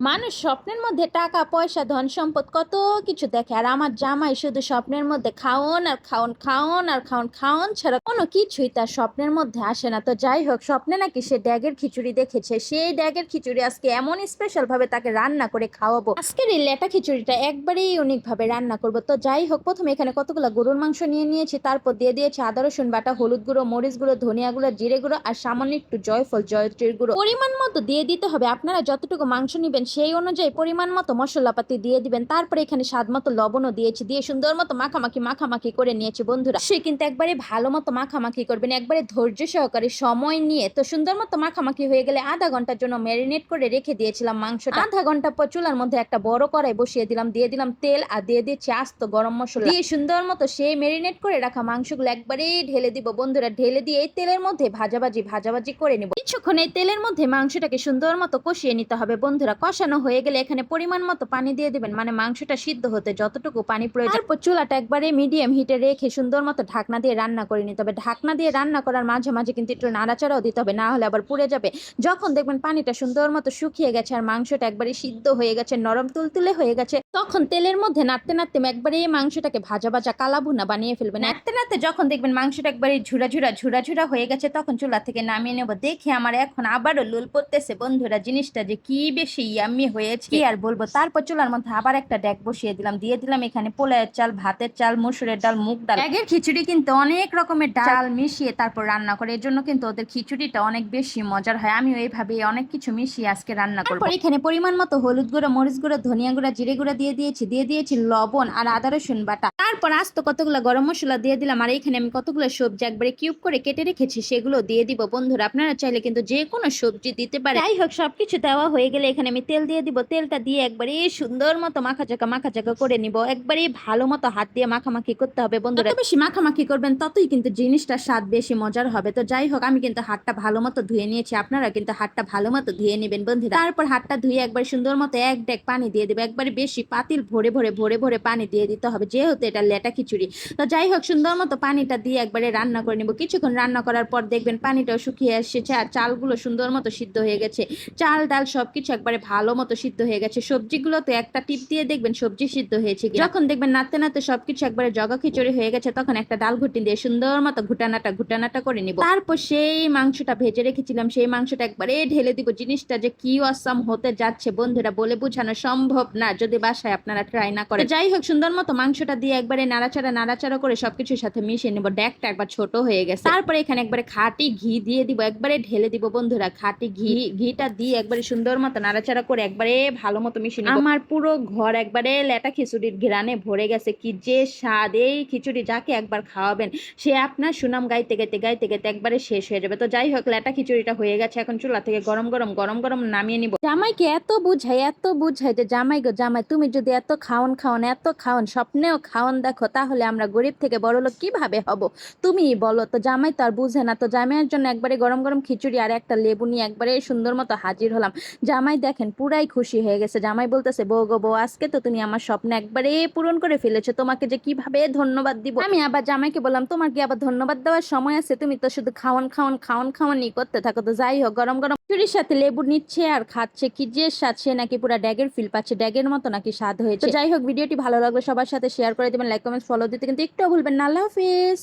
মানুষ স্বপ্নের মধ্যে টাকা, পয়সা, ধন সম্পদ কত কিছু দেখে। আর আমার জামাই শুধু স্বপ্নের মধ্যে খাওন আর খাওন খাওন আর খাওন খাওন ছাড়া কোনো কিছুই তার স্বপ্নের মধ্যে আসে না। তো যাই হোক, স্বপ্নে নাকি সে ড্যাগের খিচুড়ি দেখেছে। সেই ড্যাগের খিচুড়ি আজকে এমন স্পেশাল ভাবে তাকে রান্না করে খাওয়াবো। আজকের এই লেটা খিচুড়িটা একবারেই ইউনিক ভাবে রান্না করব। তো যাই হোক, প্রথমে এখানে কতগুলো গরুর মাংস নিয়ে নিয়েছি। তারপর দিয়ে দিয়েছি আদা, রসুন বাটা, হলুদ গুঁড়ো, মরিচ গুঁড়ো, ধনিয়া গুঁড়ো, জিরে গুঁড়ো আর সামান্য একটু জয়ফল, জয়ত্রীর গুঁড়ো। পরিমাণ মতো দিয়ে দিতে হবে। আপনারা যতটুকু মাংস নিবেন সেই অনুযায়ী পরিমাণ মতো মশলাপাতি দিয়ে দিবেন। তারপরে এখানে স্বাদ মতো লবণও দিয়েছি, দিয়ে সুন্দর মতো মাখামাখি মাখামাখি করে নিয়েছি বন্ধুরা। সে কিন্তু একবারে ভালো মতো মাখামাখি করবেন, একবারে ধৈর্য সহকারে সময় নিয়ে। তো সুন্দর মতো মাখামাখি হয়ে গেলে আধা ঘণ্টার জন্য ম্যারিনেট করে রেখে দিয়েছিলাম মাংসটা। আধা ঘণ্টা পর চুলার মধ্যে একটা বড় কড়াই বসিয়ে দিলাম, দিয়ে দিলাম তেল আর দিয়ে দিয়েছি আস্ত গরম মশলা। দিয়ে সুন্দর মতো সেই ম্যারিনেট করে রাখা মাংসগুলো একবারে ঢেলে দিব বন্ধুরা। ঢেলে দিয়ে এই তেলের মধ্যে ভাজাভাজি ভাজাভাজি করে নিব। কিছুক্ষণ এই তেলের মধ্যে মাংসটাকে সুন্দর মতো কষিয়ে নিতে হবে বন্ধুরা। কষানো হয়ে গেলে এখানে পরিমাণ মতো পানি দিয়ে দিবেন। মানে মাংসটা সিদ্ধ হতে যতটুকু পানি প্রয়োজন। তারপর চুলাটা একবারে মিডিয়াম হিটে রেখে সুন্দর মতো ঢাকনা দিয়ে রান্না করে নিতে হবে। ঢাকনা দিয়ে রান্না করার মাঝে মাঝে কিন্তু একটু নাড়াচাড়াও দিতে হবে, না হলে আবার পুড়ে যাবে। যখন দেখবেন পানিটা সুন্দর মতো শুকিয়ে গেছে আর মাংসটা একবারে সিদ্ধ হয়ে গেছে, নরম তুলতুলে হয়ে গেছে তখন তেলের মধ্যে নাড়তে নাড়তে একবারে এই মাংসটাকে ভাজা ভাজা কালা ভুনা বানিয়ে ফেলবেন। নাড়তে নাড়তে যখন দেখবেন মাংসটা একবারে ঝুরা ঝুরা ঝুরা ঝুরা হয়ে গেছে তখন চুলা থেকে নামিয়ে নেব। দেখে আমার এখন আবারও লুল পড়তেছে। বন্ধুরা জিনিসটা যে কি বেশি ইয়াম্মি হয়েছে কি আর বলব? তারপর চুলার মধ্যে আবার একটা ড্যাক বসিয়ে দিলাম। দিয়ে দিলাম এখানে পোলায়ের চাল ভাতের চাল মসুরের ডাল মুগ ডাল। ড্যাগের খিচুড়ি কিন্তু অনেক রকমের ডাল মিশিয়ে তারপর রান্না করে। এর জন্য কিন্তু ওদের খিচুড়িটা অনেক বেশি মজার হয়। আমি এইভাবে অনেক কিছু মিশিয়ে আজকে রান্না করব। এখানে পরিমাণ মতো হলুদ গুঁড়ো মরিচ গুঁড়ো ধনিয়া গুঁড়া জিরে গুঁড়ো দিয়ে দিয়েছি দিয়ে দিয়েছি লবণ আর আদা রসুন বাটা। তারপর আস্ত কতগুলো গরম মশলা দিয়ে দিলাম, আর এখানে আমি কতগুলো সবজি একবারে কিউব করে কেটে রেখেছি, সেগুলো দিয়ে দিব। বন্ধুরা, আপনারা চাইলে কিন্তু যে কোনো সবজি দিতে পারে যাই হোক, সবকিছু দেওয়া হয়ে গেলে এখানে আমি তেল দিয়ে দিব। তেলটা দিয়ে একবারে সুন্দর মতো মাখা চাকা মাখা চাকা করে নিব। একবারে ভালো মতো হাত দিয়ে মাখামাখি করতে হবে। বন্ধুরা বেশি মাখামাখি করবেন, ততই কিন্তু জিনিসটা স্বাদ বেশি মজার হবে। তো যাই হোক, আমি কিন্তু হাতটা ভালো মতো ধুয়ে নিয়েছি। আপনারা কিন্তু হাতটা ভালো মতো ধুয়ে নেবেন, বন্ধুরা। তারপর হাতটা ধুয়ে একবার সুন্দর মতো এক ডেক পানি দিয়ে দেবে। একবারে বেশি পাতিল ভরে ভরে ভরে ভরে পানি দিয়ে দিতে হবে। যেহেতু এটা লেটা খিচুড়ি। তো যাই হোক, সুন্দর মতো পানিটা দিয়ে একবারে রান্না করে নিব। কিছুক্ষণ রান্না করার পর দেখবেন পানিটাও শুকিয়ে এসেছে আর চালগুলো সুন্দর মতো সিদ্ধ হয়ে গেছে। চাল, ডাল সবকিছু একবারে ভালো মতো সিদ্ধ হয়ে গেছে। সবজিগুলো তো একটা টিপ দিয়ে দেখবেন সবজি সিদ্ধ হয়েছে যখন দেখবেন নাড়তে নাড়তে সবকিছু একবারে জগা খিচুড়ি হয়ে গেছে, তখন একটা ডাল ঘুটি দিয়ে সুন্দর মতো ঘুটানাটা ঘুটানাটা করে নিব। তারপর সেই মাংসটা ভেজে রেখেছিলাম। সেই মাংসটা একবারে ঢেলে দিব। জিনিসটা যে কি অসাম হতে যাচ্ছে বন্ধুরা বলে বোঝানো সম্ভব না। যদি বাসায় আপনারা ট্রাই না করে যাই হোক, সুন্দর মতো মাংসটা দিয়ে একবারে নাড়াচাড়া নাড়াচাড়া করে সবকিছুর সাথে মিশিয়ে নেব। ড্যাকটা একবার ছোট হয়ে গেছে। তারপরে এখানে একবারে খাঁটি ঘি দিয়ে দিব। একবারে ঢেলে দিব বন্ধুরা, খাঁটি ঘি। ঘিটা দিয়ে একবারে সুন্দর মতো নাড়াচাড়া করে একবারে ভালো মতো মিশিয়ে নেব। আমার পুরো ঘর একবারে লেটা খিচুড়ির ঘিরানে ভরে গেছে। কি যে স্বাদ! এই খিচুড়ি যাকে একবার খাওয়াবেন, সে আপনার সুনাম গাইতে গাইতে গাইতে গাইতে একবারে শেষ হয়ে যাবে। তো যাই হোক, লেটা খিচুড়িটা হয়ে গেছে। এখন চুলা থেকে গরম গরম গরম গরম নামিয়ে নিব। জামাইকে এত বুঝাই এত বুঝাই যে, জামাই গো, জামাই, তুমি যদি এত খাওন খাওন, এত খাওন, স্বপ্নেও খাওন দেখো, তাহলে আমরা গরিব থেকে বড় লোক কীভাবে হব? তুমি বলো তো, জামাই তো আর বুঝে না। তো জামাইয়ের জন্য একবারে গরম গরম খিচুড়ি আর একটা লেবু নিয়ে একবারে সুন্দর মতো হাজির হলাম। জামাই দেখেন পুরাই খুশি হয়ে গেছে। জামাই বলতেছে, বউ গো, বউ, আজকে তো তুমি আমার স্বপ্ন একবারে পূরণ করে ফেলেছো। তোমাকে যে কীভাবে ধন্যবাদ দিব? আমি আবার জামাইকে বললাম, তোমার কি আবার ধন্যবাদ দেওয়ার সময় আছে? তুমি তো শুধু খাওয়ান খাওয়ান খাওয়ান খাওয়ানই করতে থাকো। তো যাই হোক, গরম গরম চুরির সাথে লেবু নিচ্ছে আর খাচ্ছে কি যে স্বাদ সে নাকি পুরো ড্যাগের ফিল পাচ্ছে ড্যাগের মতো নাকি স্বাদ হয়েছে। যাই হোক ভিডিওটি ভালো লাগলে সবার সাথে শেয়ার করে দেবেন লাইক কমেন্ট ফলো দিতে কিন্তু একটু ভুলবেন না। আল্লাহ হাফিজ।